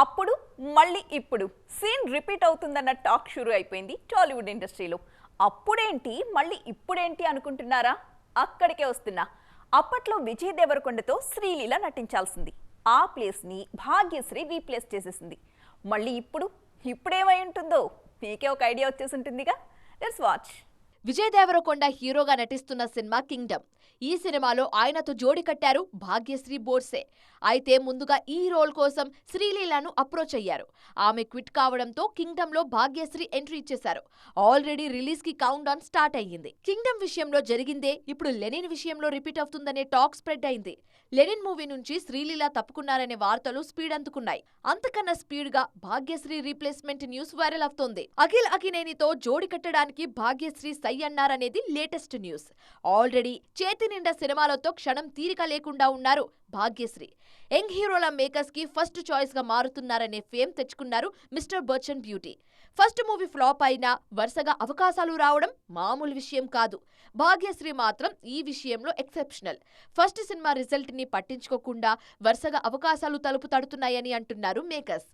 అప్పుడు మళ్ళీ ఇప్పుడు. సీన్ రిపీట్ అవుతుందన్న టాక్ షురూ అయిపోయింది టాలీవుడ్ ఇండస్ట్రీలో. అప్పుడేంటి మళ్ళీ ఇప్పుడేంటి అనుకుంటున్నారా? అక్కడికే వస్తున్నా. అప్పట్లో విజయ్ దేవరకొండతో శ్రీలీల నటించాల్సింది. ఆ ప్లేస్ని భాగ్యశ్రీ రీప్లేస్ చేసేసింది. మళ్ళీ ఇప్పుడు ఇప్పుడేమై ఉంటుందో? మీకే ఒక ఐడియా వచ్చేసి ఉంటుందిగా. Let's watch. విజయ్ దేవరకొండ హీరోగా నటిస్తున్న సినిమా కింగ్డమ్. ఈ సినిమాలో ఆయనతో జోడి కట్టారు భాగ్యశ్రీ బోర్సే. అయితే ముందుగా ఈ రోల్ కోసం శ్రీలీలను అప్రోచ్ అయ్యారు. ఆమె క్విట్ కావడంతో కింగ్డమ్లో భాగ్యశ్రీ ఎంట్రీ ఇచ్చేశారు. ఆల్రెడీ రిలీజ్కి కౌంట్ డౌన్ స్టార్ట్ అయ్యింది. కింగ్డమ్ విషయంలో జరిగిందే ఇప్పుడు లెనిన్ విషయంలో రిపీట్ అవుతుందనే టాక్ స్ప్రెడ్ అయింది. లెనిన్ మూవీ నుంచి శ్రీలీల తప్పుకున్నారనే వార్తలు స్పీడ్ అందుకున్నాయి. అంతకన్నా స్పీడ్గా భాగ్యశ్రీ రీప్లేస్మెంట్ న్యూస్ వైరల్ అవుతోంది. అఖిల్ అకినేనితో జోడి కట్టడానికి భాగ్యశ్రీ సై అన్నారనేది లేటెస్ట్ న్యూస్. ఆల్రెడీ చేతి నిండా సినిమాలతో క్షణం తీరిక లేకుండా ఉన్నారు భాగ్యశ్రీ. యంగ్ హీరోల మేకర్స్కి ఫస్ట్ చాయిస్గా మారుతున్నారనే ఫేమ్ తెచ్చుకున్నారు mister Bachchan beauty. First movie flop అయినా వరుసగా అవకాశాలు రావడం మామూలు విషయం కాదు. భాగ్యశ్రీ మాత్రం ఈ విషయంలో ఎక్సెప్షనల్. ఫస్ట్ సినిమా రిజల్ట్ని పట్టించుకోకుండా వరుసగా అవకాశాలు తలుపు తడుతున్నాయని అంటున్నారు మేకర్స్.